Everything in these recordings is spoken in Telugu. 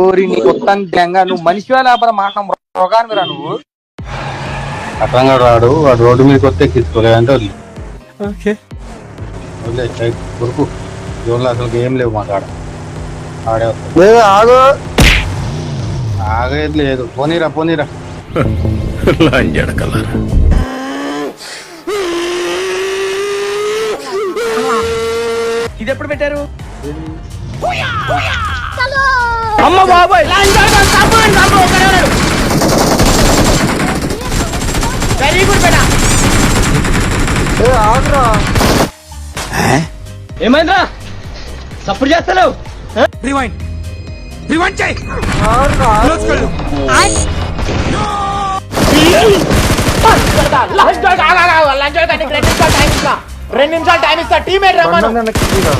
ఊరి నువ్వు మనిషి లేకపోతే మాట రోగాన్ని రా నువ్వు. అర్థంగా రాడు వాడు రోడ్డు మీదకి వస్తే వదిలే. ఓకే. వదిలే కొడుకు జోన్లో అసలు ఏం లేవు మా కాడ. ఆడే వస్తాడు. లేదు ఆగు. ఆగేది లేదు. పోనీరా పోనీరా. ఇది ఎప్పుడు పెట్టారు? అమ్మ బాబాయ్. వెరీ గుడ్ బేటా ఏ? ఆగురా. ఏమైందా సపోర్ట్ చేస్తలేవు రివైండ్ రివైండ్ చేయి రెండు నిమిషాలు టైం ఇస్తా. టీమేట్ తీరా.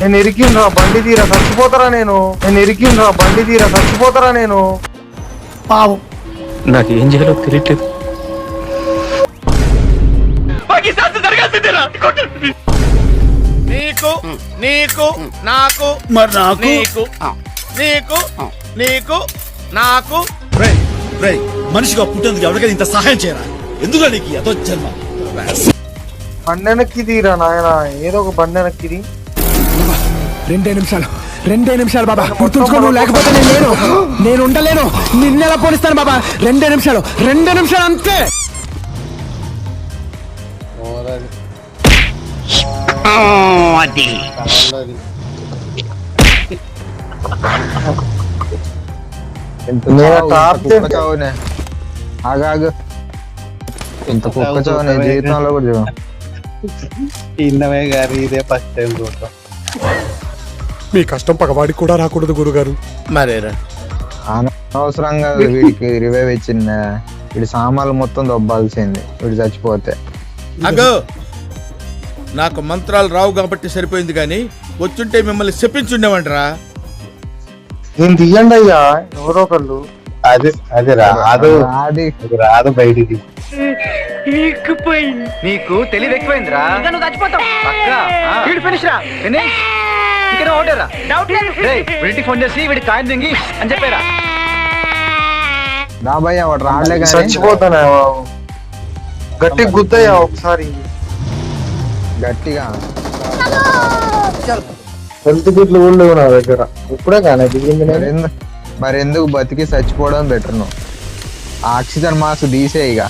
నేను ఇరికిండ్రా బండి తీరా చచ్చిపోతారా నేను? నేను ఇరికిండ్రా బండి తీరా చచ్చిపోతారా నేను? నాకు ఏం చేయాలో తెలియట్లేదు. నీకు నీకు నాకు మరి నాకు? నీకు నీకు నీకు నాకు. మనిషిగా పుట్టేందుకు ఎవరికైనా ఇంత సహాయం చేయరా? ఎందుకు నీకు అదో జన్మ బండి వెనక్కి తీరా నాయన ఏదో ఒక బండి వెనక్కి తీ. రెండే నిమిషాలు. రెండే నిమిషాలు బాబా. గుర్తుంచుకో నువ్వు లేకపోతే నేను లేను. నేను ఉండలేను. నిన్నెలా పోనిస్తాను బాబా? రెండే నిమిషాలు. రెండే నిమిషాలు అంతే. టాప్ చావునే. ఆగాగు ఇంత కుక్క చావు నీ జీవితంలో కూడా చూడు. ఇన్నమే గారి ఇదే ఫస్ట్ టైం చూడటం. మీ కష్టం పగవాడికి కూడా రాకూడదు గురుగారు. మరేరా? అనవసరంగా వీడికి రివైవ్ ఇచ్చింది వీడి సామాన్లు మొత్తం దొబ్బాల్సింది వీడు చచ్చిపోతే. అగో! నాకు మంత్రాలు రావు కాబట్టి సరిపోయింది కానీ వచ్చుంటే మిమ్మల్ని చెప్పించుండేవంటరా నేను తీయండి అయ్యా? ఎవరో ఒకళ్ళు. అది అది రాదు. రాదు బయటికి. నీకు తెలివి ఎక్కువైందిరా. నువ్వు చచ్చిపోతావు. వీడు ఫినిష్. ఇక్కడ ఓటేరా డౌట్ వీడికి ఫోన్ చేసి వీడి కాయం దింగి అని చెప్పారా? వాడు రాడలే కానీ చచ్చిపోతానా గట్టి గుద్దయ్యా ఒకసారి. గట్టిగా. హెల్త్ కిట్లు కూడా లేవు నా దగ్గర. ఇప్పుడే కానీ దిగింది మరి ఎందుకు బతికి చచ్చిపోవడం బెటర్ నువ్వు ఆక్సిజన్ మాస్క్ తీసే ఇక.